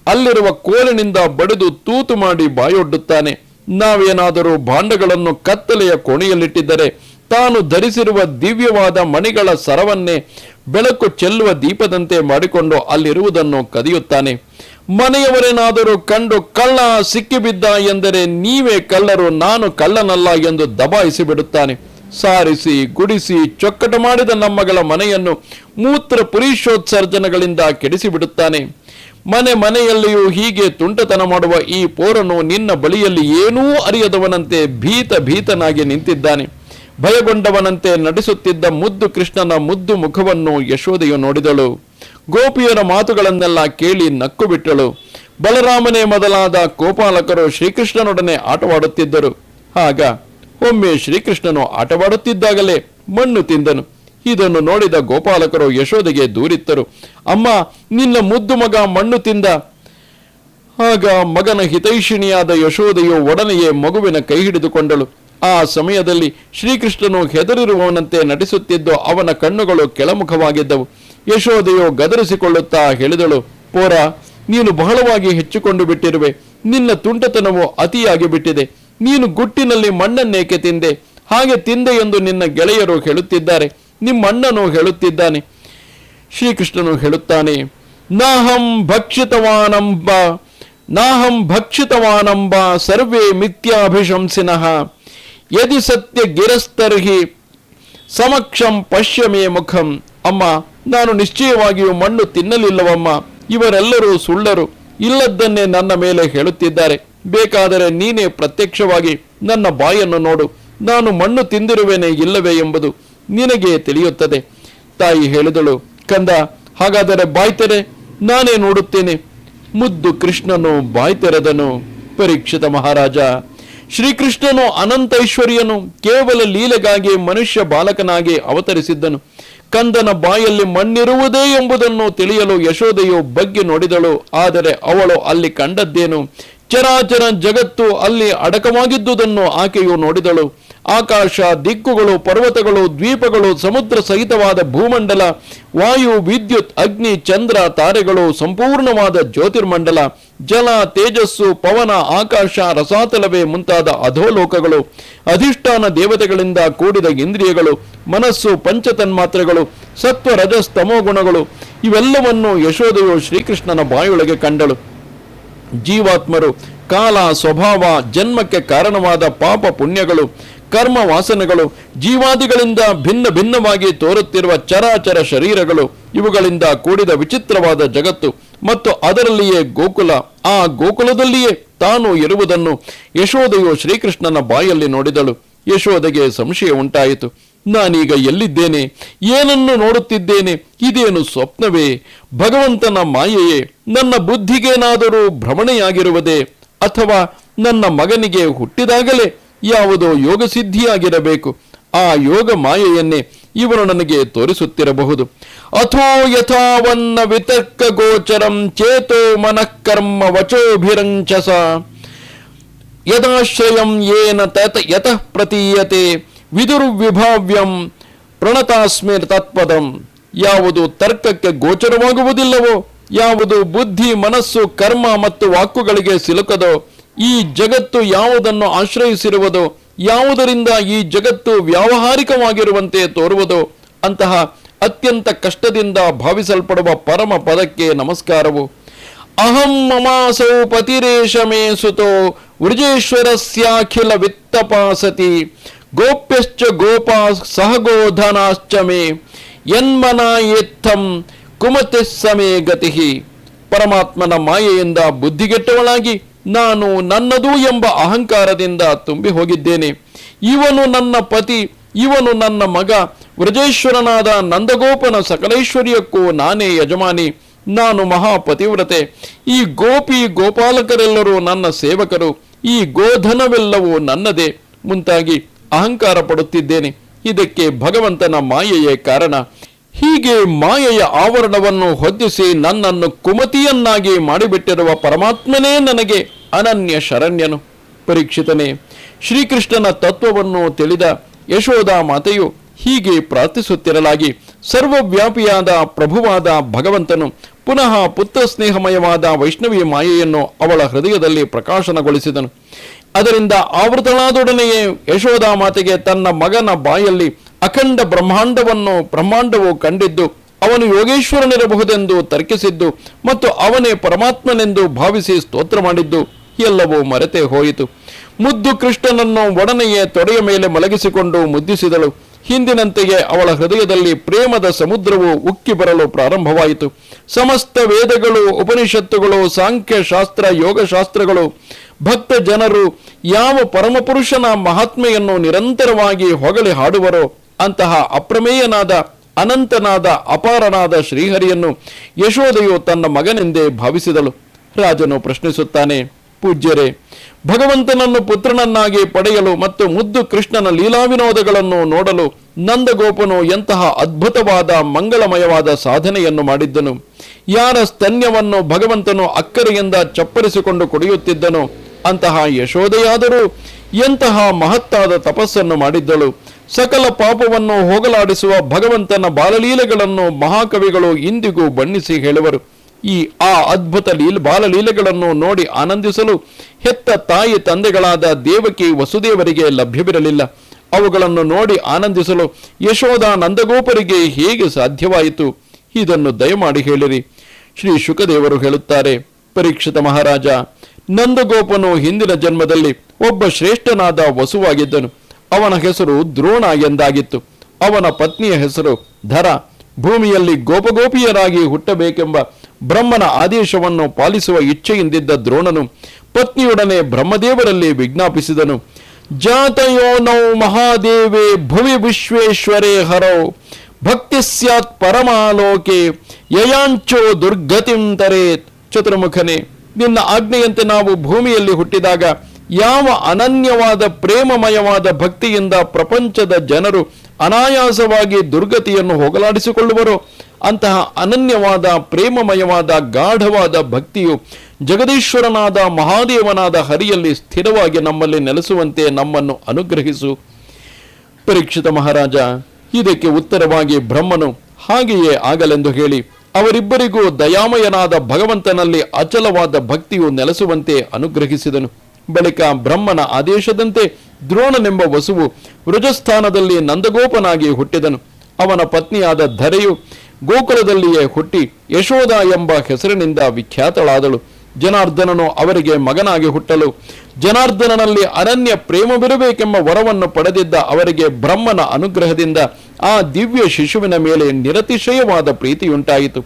ಅಲ್ಲಿರುವ ಕೋಲಿನಿಂದ ಬಡಿದು ತೂತು ಮಾಡಿ ಬಾಯೊಡ್ಡುತ್ತಾನೆ. ನಾವೇನಾದರೂ ಭಾಂಡಗಳನ್ನು ಕತ್ತಲೆಯ ಕೋಣೆಯಲ್ಲಿಟ್ಟಿದ್ದರೆ ತಾನು ಧರಿಸಿರುವ ದಿವ್ಯವಾದ ಮಣಿಗಳ ಸರವನ್ನೇ ಬೆಳಕು ಚೆಲ್ಲುವ ದೀಪದಂತೆ ಮಾಡಿಕೊಂಡು ಅಲ್ಲಿರುವುದನ್ನು ಕದಿಯುತ್ತಾನೆ. ಮನೆಯವರೇನಾದರೂ ಕಂಡು ಕಳ್ಳ ಸಿಕ್ಕಿಬಿದ್ದ ಎಂದರೆ ನೀವೇ ಕಳ್ಳರು, ನಾನು ಕಳ್ಳನಲ್ಲ ಎಂದು ದಬಾಯಿಸಿ ಬಿಡುತ್ತಾನೆ. ಸಾರಿಸಿ, ಗುಡಿಸಿ, ಚೊಕ್ಕಟ ಮಾಡಿದ ನಮ್ಮಗಳ ಮನೆಯನ್ನು ಮೂತ್ರ ಪುರುಷೋತ್ಸರ್ಜನಗಳಿಂದ ಕೆಡಿಸಿಬಿಡುತ್ತಾನೆ ಮನೆ ಮನೆಯಲ್ಲಿಯೂ ಹೀಗೆ ತುಂಟತನ ಮಾಡುವ ಈ ಪೋರನು ನಿನ್ನ ಬಳಿಯಲ್ಲಿ ಏನೂ ಅರಿಯದವನಂತೆ ಭೀತ ಭೀತನಾಗಿ ನಿಂತಿದ್ದಾನೆ. ಭಯಗೊಂಡವನಂತೆ ನಡೆಸುತ್ತಿದ್ದ ಮುದ್ದು ಕೃಷ್ಣನ ಮುದ್ದು ಮುಖವನ್ನು ಯಶೋದೆಯು ನೋಡಿದಳು. ಗೋಪಿಯರ ಮಾತುಗಳನ್ನೆಲ್ಲ ಕೇಳಿ ನಕ್ಕು ಬಿಟ್ಟಳು ಬಲರಾಮನೇ ಮೊದಲಾದ ಗೋಪಾಲಕರು ಶ್ರೀಕೃಷ್ಣನೊಡನೆ ಆಟವಾಡುತ್ತಿದ್ದರು. ಆಗ ಒಮ್ಮೆ ಶ್ರೀಕೃಷ್ಣನು ಆಟವಾಡುತ್ತಿದ್ದಾಗಲೇ ಮಣ್ಣು ತಿಂದನು. ಇದನ್ನು ನೋಡಿದ ಗೋಪಾಲಕರು ಯಶೋದೆಗೆ ದೂರಿತ್ತರು ಅಮ್ಮ, ನಿನ್ನ ಮುದ್ದು ಮಗ ಮಣ್ಣು ತಿಂದ. ಆಗ ಮಗನ ಹಿತೈಷಿಣಿಯಾದ ಯಶೋದೆಯು ಒಡನೆಯೇ ಮಗುವಿನ ಕೈ ಹಿಡಿದುಕೊಂಡಳು. ಆ ಸಮಯದಲ್ಲಿ ಶ್ರೀಕೃಷ್ಣನು ಹೆದರಿರುವವನಂತೆ ನಟಿಸುತ್ತಿದ್ದು ಅವನ ಕಣ್ಣುಗಳು ಕೆಳಮುಖವಾಗಿದ್ದವು. ಯಶೋದೆಯು ಗದರಿಸಿಕೊಳ್ಳುತ್ತಾ ಹೇಳಿದಳು, ಪೋರ, ನೀನು ಬಹಳವಾಗಿ ಹೆಚ್ಚಿಕೊಂಡು ಬಿಟ್ಟಿರುವೆ. ನಿನ್ನ ತುಂಟತನವು ಅತಿಯಾಗಿ ಬಿಟ್ಟಿದೆ. ನೀನು ಗುಟ್ಟಿನಲ್ಲಿ ಮಣ್ಣನ್ನೇಕೆ ತಿಂದೆ? ಹಾಗೆ ತಿಂದೆ ಎಂದು ನಿನ್ನ ಗೆಳೆಯರು ಹೇಳುತ್ತಿದ್ದಾರೆ. ನಿಮ್ಮಣ್ಣನು ಹೇಳುತ್ತಿದ್ದಾನೆ. ಶ್ರೀಕೃಷ್ಣನು ಹೇಳುತ್ತಾನೆ, ನಾಹಂ ಭಕ್ಷಿತವಾನಂಬ ನಾಹಂ ಭಕ್ಷಿತವಾನಂಬ ಸರ್ವೇ ಮಿಥ್ಯಾಭಿಶಂಸಿನಃ. ಯದಿ ಸತ್ಯ ಗಿರಸ್ತರ್ಹಿ, ಸಮಕ್ಷಂ ಪಶ್ಯಮೇ ಮುಖಂ. ಅಮ್ಮ ನಾನು ನಿಶ್ಚಯವಾಗಿಯೂ ಮಣ್ಣು ತಿನ್ನಲಿಲ್ಲವಮ್ಮ. ಇವರೆಲ್ಲರೂ ಸುಳ್ಳರು. ಇಲ್ಲದ್ದನ್ನೇ ನನ್ನ ಮೇಲೆ ಹೇಳುತ್ತಿದ್ದಾರೆ. ಬೇಕಾದರೆ ನೀನೇ ಪ್ರತ್ಯಕ್ಷವಾಗಿ ನನ್ನ ಬಾಯನ್ನು ನೋಡು. ನಾನು ಮಣ್ಣು ತಿಂದಿರುವೆನೆ ಇಲ್ಲವೇ ಎಂಬುದು ನಿನಗೆ ತಿಳಿಯುತ್ತದೆ. ತಾಯಿ ಹೇಳಿದಳು, ಕಂದ, ಹಾಗಾದರೆ ಬಾಯ್ತೆರೆ ನಾನೇ ನೋಡುತ್ತೇನೆ. ಮುದ್ದು ಕೃಷ್ಣನು ಬಾಯ್ತೆರೆದನು ಪರೀಕ್ಷಿತ ಮಹಾರಾಜ, ಶ್ರೀಕೃಷ್ಣನು ಅನಂತೈಶ್ವರ್ಯನು ಕೇವಲ ಲೀಲೆಗಾಗಿ ಮನುಷ್ಯ ಬಾಲಕನಾಗಿ ಅವತರಿಸಿದ್ದನು. ಕಂದನ ಬಾಯಲ್ಲಿ ಮಣ್ಣಿರುವುದೇ ಎಂಬುದನ್ನು ತಿಳಿಯಲು ಯಶೋದೆಯು ಬಗ್ಗೆ ನೋಡಿದಳು. ಆದರೆ ಅವಳು ಅಲ್ಲಿ ಕಂಡದ್ದೇನು? ಚರಾಚರ ಜಗತ್ತು ಅಲ್ಲಿ ಅಡಕವಾಗಿದ್ದುದನ್ನು ಆಕೆಯು ನೋಡಿದಳು. ಆಕಾಶ, ದಿಕ್ಕುಗಳು, ಪರ್ವತಗಳು, ದ್ವೀಪಗಳು, ಸಮುದ್ರ ಸಹಿತವಾದ ಭೂಮಂಡಲ, ವಾಯು, ವಿದ್ಯುತ್, ಅಗ್ನಿ, ಚಂದ್ರ, ತಾರೆಗಳು, ಸಂಪೂರ್ಣವಾದ ಜ್ಯೋತಿರ್ಮಂಡಲ, ಜಲ, ತೇಜಸ್ಸು, ಪವನ, ಆಕಾಶ, ರಸಾತಲವೇ ಮುಂತಾದ ಅಧೋಲೋಕಗಳು, ಅಧಿಷ್ಠಾನ ದೇವತೆಗಳಿಂದ ಕೂಡಿದ ಇಂದ್ರಿಯಗಳು ಮನಸ್ಸು ಪಂಚತನ್ಮಾತ್ರೆಗಳು, ಸತ್ವ, ರಜಸ್, ತಮೋ ಗುಣಗಳು, ಇವೆಲ್ಲವನ್ನು ಯಶೋದೆಯು ಶ್ರೀಕೃಷ್ಣನ ಬಾಯೊಳಗೆ ಕಂಡಳು. ಜೀವಾತ್ಮರು ಕಾಲ, ಸ್ವಭಾವ, ಜನ್ಮಕ್ಕೆ ಕಾರಣವಾದ ಪಾಪ ಪುಣ್ಯಗಳು, ಕರ್ಮ ವಾಸನೆಗಳು, ಜೀವಾದಿಗಳಿಂದ ಭಿನ್ನ ಭಿನ್ನವಾಗಿ ತೋರುತ್ತಿರುವ ಚರಾಚರ ಶರೀರಗಳು, ಇವುಗಳಿಂದ ಕೂಡಿದ ವಿಚಿತ್ರವಾದ ಜಗತ್ತು ಮತ್ತು ಅದರಲ್ಲಿಯೇ ಗೋಕುಲ. ಆ ಗೋಕುಲದಲ್ಲಿಯೇ ತಾನು ಇರುವುದನ್ನು ಯಶೋದೆಯು ಶ್ರೀಕೃಷ್ಣನ ಬಾಯಲ್ಲಿ ನೋಡಿದಳು. ಯಶೋದೆಗೆ ಸಂಶಯ ಉಂಟಾಯಿತು. ನಾನೀಗ ಎಲ್ಲಿದ್ದೇನೆ? ಏನನ್ನು ನೋಡುತ್ತಿದ್ದೇನೆ? ಇದೇನು ಸ್ವಪ್ನವೇ? ಭಗವಂತನ ಮಾಯೆಯೇ, ನನ್ನ ಬುದ್ಧಿಗೇನಾದರೂ ಭ್ರಮಣೆಯಾಗಿರುವುದೇ? ಅಥವಾ ನನ್ನ ಮಗನಿಗೆ ಹುಟ್ಟಿದಾಗಲೇ ಯಾವುದೋ ಯೋಗ ಸಿದ್ಧಿಯಾಗಿರಬೇಕು ಆ ಯೋಗ ಮಾಯೆಯನ್ನೇ ಇವರು ನನಗೆ ತೋರಿಸುತ್ತಿರಬಹುದು. ಅಥೋ ಯಥಾವನ್ನ ವಿತರ್ಕ ಗೋಚರಂ ಚೇತೋ ಮನಃಕರ್ಮ ವಚೋಭಿರಂಚಸ. ಯದಾಶ್ರಯಂ ಏನ ತತ ಯತಃ ಪ್ರತೀಯತೆ. ವಿದುರ್ವಿಭಾವ್ಯಂ ಪ್ರಣತಾಸ್ಮೇರ್ ತತ್ಪದಂ. ಯಾವುದು ತರ್ಕಕ್ಕೆ ಗೋಚರವಾಗುವುದಿಲ್ಲವೋ, ಯಾವುದು ಬುದ್ಧಿ, ಮನಸ್ಸು, ಕರ್ಮ ಮತ್ತು ವಾಕುಗಳಿಗೆ ಸಿಲುಕದೋ, ಈ ಜಗತ್ತು ಯಾವುದನ್ನು ಆಶ್ರಯಿಸಿರುವುದೋ, ಯಾವುದರಿಂದ ಈ ಜಗತ್ತು ವ್ಯಾವಹಾರಿಕವಾಗಿರುವಂತೆ ತೋರುವುದೋ, ಅಂತಹ ಅತ್ಯಂತ ಕಷ್ಟದಿಂದ ಭಾವಿಸಲ್ಪಡುವ ಪರಮ ಪದಕ್ಕೆ ನಮಸ್ಕಾರವು. ಅಹಂ ಮಮಾಸೌ ಪತಿರೇಶ ಮೇ ಸುತೋ ವೃಜೇಶ್ವರಸ್ಯಾಖಿಲ ವಿತ್ತಪಾಸತಿ. ಗೋಪ್ಯಶ್ಚ ಗೋಪಾ ಸಹಗೋಧನಾಶ್ಚ ಮೇ ಯನ್ಮನ ಎತ್ತಂ ಕುಮತಿ ಸಮೇ ಗತಿ ಪರಮಾತ್ಮನ ಮಾಯೆಯಿಂದ ಬುದ್ಧಿಗೆಟ್ಟವಳಾಗಿ ನಾನು ನನ್ನದು ಎಂಬ ಅಹಂಕಾರದಿಂದ ತುಂಬಿ ಹೋಗಿದ್ದೇನೆ. ಇವನು ನನ್ನ ಪತಿ, ಇವನು ನನ್ನ ಮಗ, ವ್ರಜೇಶ್ವರನಾದ ನಂದಗೋಪನ ಸಕಲೈಶ್ವರ್ಯಕ್ಕೂ ನಾನೇ ಯಜಮಾನಿ, ನಾನು ಮಹಾಪತಿವ್ರತೆ. ಈ ಗೋಪಿ ಗೋಪಾಲಕರೆಲ್ಲರೂ ನನ್ನ ಸೇವಕರು, ಈ ಗೋಧನವೆಲ್ಲವೂ ನನ್ನದೇ. ಮುಂತಾಗಿ ಅಹಂಕಾರ ಪಡುತ್ತಿದ್ದೇನೆ. ಇದಕ್ಕೆ ಭಗವಂತನ ಮಾಯೆಯೇ ಕಾರಣ. ಹೀಗೆ ಮಾಯೆಯ ಆವರಣವನ್ನು ಹೊದ್ದಿಸಿ ನನ್ನನ್ನು ಕುಮತಿಯನ್ನಾಗಿ ಮಾಡಿಬಿಟ್ಟಿರುವ ಪರಮಾತ್ಮನೇ ನನಗೆ ಅನನ್ಯ ಶರಣ್ಯನು. ಪರೀಕ್ಷಿತನೇ, ಶ್ರೀಕೃಷ್ಣನ ತತ್ವವನ್ನು ತಿಳಿದ ಯಶೋಧ ಮಾತೆಯು ಹೀಗೆ ಪ್ರಾರ್ಥಿಸುತ್ತಿರಲಾಗಿ, ಸರ್ವವ್ಯಾಪಿಯಾದ ಪ್ರಭುವಾದ ಭಗವಂತನು ಪುನಃ ಪುತ್ರ ಸ್ನೇಹಮಯವಾದ ವೈಷ್ಣವಿ ಮಾಯೆಯನ್ನು ಅವಳ ಹೃದಯದಲ್ಲಿ ಪ್ರಕಾಶನಗೊಳಿಸಿದನು. ಅದರಿಂದ ಆವೃತನಾದೊಡನೆಯೇ ಯಶೋಧ ಮಾತೆಗೆ ತನ್ನ ಮಗನ ಬಾಯಲ್ಲಿ ಅಖಂಡ ಬ್ರಹ್ಮಾಂಡವನ್ನು ಬ್ರಹ್ಮಾಂಡವು ಕಂಡಿದ್ದು, ಅವನು ಯೋಗೇಶ್ವರನಿರಬಹುದೆಂದು ತರ್ಕಿಸಿದ್ದು ಮತ್ತು ಅವನೇ ಪರಮಾತ್ಮನೆಂದು ಭಾವಿಸಿ ಸ್ತೋತ್ರ ಮಾಡಿದ್ದು, ಎಲ್ಲವೂ ಮರೆತೇ ಹೋಯಿತು. ಮುದ್ದು ಕೃಷ್ಣನನ್ನು ಒಡನೆಯೇ ತೊಡೆಯ ಮೇಲೆ ಮಲಗಿಸಿಕೊಂಡು ಮುದ್ದಿಸಿದಳು. ಹಿಂದಿನಂತೆಯೇ ಅವಳ ಹೃದಯದಲ್ಲಿ ಪ್ರೇಮದ ಸಮುದ್ರವು ಉಕ್ಕಿ ಬರಲು ಪ್ರಾರಂಭವಾಯಿತು. ಸಮಸ್ತ ವೇದಗಳು, ಉಪನಿಷತ್ತುಗಳು, ಸಾಂಖ್ಯಶಾಸ್ತ್ರ, ಯೋಗಶಾಸ್ತ್ರಗಳು ಭಕ್ತ ಜನರು ಯಾವ ಪರಮಪುರುಷನ ಮಹಾತ್ಮೆಯನ್ನು ನಿರಂತರವಾಗಿ ಹೊಗಳಿ ಹಾಡುವರೋ ಅಂತಹ ಅಪ್ರಮೇಯನಾದ, ಅನಂತನಾದ, ಅಪಾರನಾದ ಶ್ರೀಹರಿಯನ್ನು ಯಶೋದೆಯು ತನ್ನ ಮಗನೆಂದೇ ಭಾವಿಸಿದಳು. ರಾಜನು ಪ್ರಶ್ನಿಸುತ್ತಾನೆ, ಪೂಜ್ಯರೇ, ಭಗವಂತನನ್ನು ಪುತ್ರನನ್ನಾಗಿ ಪಡೆಯಲು ಮತ್ತು ಮುದ್ದು ಕೃಷ್ಣನ ಲೀಲಾವಿನೋದಗಳನ್ನು ನೋಡಲು ನಂದಗೋಪನು ಎಂತಹ ಅದ್ಭುತವಾದ ಮಂಗಳಮಯವಾದ ಸಾಧನೆಯನ್ನು ಮಾಡಿದ್ದನು. ಯಾರ ಸ್ತನ್ಯವನ್ನು ಭಗವಂತನು ಅಕ್ಕರೆಯಿಂದ ಚಪ್ಪರಿಸಿಕೊಂಡು ಕುಡಿಯುತ್ತಿದ್ದನೋ ಅಂತಹ ಯಶೋದೆಯಾದರೂ ಎಂತಹ ಮಹತ್ತಾದ ತಪಸ್ಸನ್ನು ಮಾಡಿದ್ದಳು. ಸಕಲ ಪಾಪವನ್ನು ಹೋಗಲಾಡಿಸುವ ಭಗವಂತನ ಬಾಲಲೀಲೆಗಳನ್ನು ಮಹಾಕವಿಗಳು ಇಂದಿಗೂ ಬಣ್ಣಿಸಿ ಹೇಳುವರು. ಈ ಆ ಅದ್ಭುತ ಲೀಲ್ ಬಾಲಲೀಲೆಗಳನ್ನು ನೋಡಿ ಆನಂದಿಸಲು ಹೆತ್ತ ತಾಯಿ ತಂದೆಗಳಾದ ದೇವಕಿ ವಸುದೇವರಿಗೆ ಲಭ್ಯವಿರಲಿಲ್ಲ. ಅವುಗಳನ್ನು ನೋಡಿ ಆನಂದಿಸಲು ಯಶೋಧ ನಂದಗೋಪರಿಗೆ ಹೇಗೆ ಸಾಧ್ಯವಾಯಿತು? ಇದನ್ನು ದಯಮಾಡಿ ಹೇಳಿರಿ. ಶ್ರೀ ಶುಕದೇವರು ಹೇಳುತ್ತಾರೆ, ಪರೀಕ್ಷಿತ ಮಹಾರಾಜ ನಂದಗೋಪನು ಹಿಂದಿನ ಜನ್ಮದಲ್ಲಿ ಒಬ್ಬ ಶ್ರೇಷ್ಠನಾದ ವಸುವಾಗಿದ್ದನು. ಅವನ ಹೆಸರು ದ್ರೋಣ ಎಂದಾಗಿತ್ತು. ಅವನ ಪತ್ನಿಯ ಹೆಸರು ಧರ. ಭೂಮಿಯಲ್ಲಿ ಗೋಪಗೋಪಿಯರಾಗಿ ಹುಟ್ಟಬೇಕೆಂಬ ಬ್ರಹ್ಮನ ಆದೇಶವನ್ನು ಪಾಲಿಸುವ ಇಚ್ಛೆಯಿಂದಿದ್ದ ದ್ರೋಣನು ಪತ್ನಿಯೊಡನೆ ಬ್ರಹ್ಮದೇವರಲ್ಲಿ ವಿಜ್ಞಾಪಿಸಿದನು. ಜಾತಯೋ ನೌ ಮಹಾದೇವೇ, ಭುವಿ ವಿಶ್ವೇಶ್ವರೇ ಹರೋ. ಭಕ್ತಿ ಸ್ಯಾತ್ ಪರಮಾಲೋಕೆ, ಯಯಾಂಚೋ ದುರ್ಗತಿಂ ತರೇತ್. ಚತುರ್ಮುಖನೇ ನಿನ್ನ ಆಜ್ಞೆಯಂತೆ ನಾವು ಭೂಮಿಯಲ್ಲಿ ಹುಟ್ಟಿದಾಗ ಯಾವ ಅನನ್ಯವಾದ ಪ್ರೇಮಮಯವಾದ ಭಕ್ತಿಯಿಂದ ಪ್ರಪಂಚದ ಜನರು ಅನಾಯಾಸವಾಗಿ ದುರ್ಗತಿಯನ್ನು ಹೋಗಲಾಡಿಸಿಕೊಳ್ಳುವರೋ, ಅಂತಹ ಅನನ್ಯವಾದ ಪ್ರೇಮಮಯವಾದ ಗಾಢವಾದ ಭಕ್ತಿಯು ಜಗದೀಶ್ವರನಾದ ಮಹಾದೇವನಾದ ಹರಿಯಲ್ಲಿ ಸ್ಥಿರವಾಗಿ ನಮ್ಮಲ್ಲಿ ನೆಲೆಸುವಂತೆ ನಮ್ಮನ್ನು ಅನುಗ್ರಹಿಸು. ಪರೀಕ್ಷಿತ ಮಹಾರಾಜ, ಇದಕ್ಕೆ ಉತ್ತರವಾಗಿ ಬ್ರಹ್ಮನು ಹಾಗೆಯೇ ಆಗಲೆಂದು ಹೇಳಿ ಅವರಿಬ್ಬರಿಗೂ ದಯಾಮಯನಾದ ಭಗವಂತನಲ್ಲಿ ಅಚಲವಾದ ಭಕ್ತಿಯು ನೆಲೆಸುವಂತೆ ಅನುಗ್ರಹಿಸಿದನು. ಬಳಿಕ ಬ್ರಹ್ಮನ ಆದೇಶದಂತೆ ದ್ರೋಣನೆಂಬ ವಸುವು ವೃಜಸ್ಥಾನದಲ್ಲಿ ನಂದಗೋಪನಾಗಿ ಹುಟ್ಟಿದನು. ಅವನ ಪತ್ನಿಯಾದ ಧರೆಯು ಗೋಕುಲದಲ್ಲಿಯೇ ಹುಟ್ಟಿ ಯಶೋಧ ಎಂಬ ಹೆಸರಿನಿಂದ ವಿಖ್ಯಾತಳಾದಳು. ಜನಾರ್ದನನು ಅವರಿಗೆ ಮಗನಾಗಿ ಹುಟ್ಟಲು, ಜನಾರ್ದನನಲ್ಲಿ ಅನನ್ಯ ಪ್ರೇಮವಿರಬೇಕೆಂಬ ವರವನ್ನು ಪಡೆದಿದ್ದ ಅವರಿಗೆ ಬ್ರಹ್ಮನ ಅನುಗ್ರಹದಿಂದ ಆ ದಿವ್ಯ ಶಿಶುವಿನ ಮೇಲೆ ನಿರತಿಶಯವಾದ ಪ್ರೀತಿಯುಂಟಾಯಿತು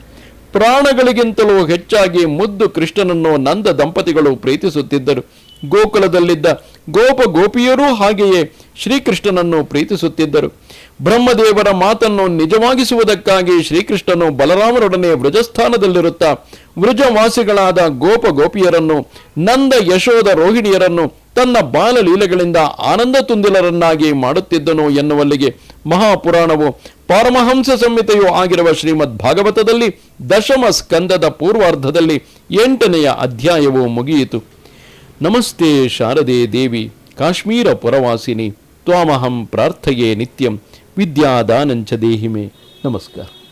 ಪ್ರಾಣಗಳಿಗಿಂತಲೂ ಹೆಚ್ಚಾಗಿ ಮುದ್ದು ಕೃಷ್ಣನನ್ನು ನಂದ ದಂಪತಿಗಳು ಪ್ರೀತಿಸುತ್ತಿದ್ದರು. ಗೋಕುಲದಲ್ಲಿದ್ದ ಗೋಪ ಗೋಪಿಯರೂ ಹಾಗೆಯೇ ಶ್ರೀಕೃಷ್ಣನನ್ನು ಪ್ರೀತಿಸುತ್ತಿದ್ದರು. ಬ್ರಹ್ಮದೇವರ ಮಾತನ್ನು ನಿಜವಾಗಿಸುವುದಕ್ಕಾಗಿ ಶ್ರೀಕೃಷ್ಣನು ಬಲರಾಮರೊಡನೆ ವೃಜಸ್ಥಾನದಲ್ಲಿರುತ್ತಾ ವೃಜವಾಸಿಗಳಾದ ಗೋಪ ಗೋಪಿಯರನ್ನು ನಂದ ಯಶೋಧ ರೋಹಿಣಿಯರನ್ನು ತನ್ನ ಬಾಲಲೀಲೆಗಳಿಂದ ಆನಂದ ತುಂದಿಲರನ್ನಾಗಿ ಮಾಡುತ್ತಿದ್ದನು ಎನ್ನುವಲ್ಲಿಗೆ ಮಹಾಪುರಾಣವು ಪಾರಮಹಂಸ ಸಂಹಿತೆಯೂ ಆಗಿರುವ ಶ್ರೀಮದ್ ಭಾಗವತದಲ್ಲಿ ದಶಮ ಸ್ಕಂದದ ಪೂರ್ವಾರ್ಧದಲ್ಲಿ ಎಂಟನೆಯ ಅಧ್ಯಾಯವು ಮುಗಿಯಿತು. ನಮಸ್ತೆ ಶಾರದೆ ದೇವಿ, ಕಾಶ್ಮೀರ ಪುರವಾಸಿನಿ, ತ್ವಾಮಹಂ ಪ್ರಾರ್ಥಯೇ ನಿತ್ಯಂ, ವಿದ್ಯಾದಾನಂಚ ದೇಹಿಮೆ. ನಮಸ್ಕಾರ.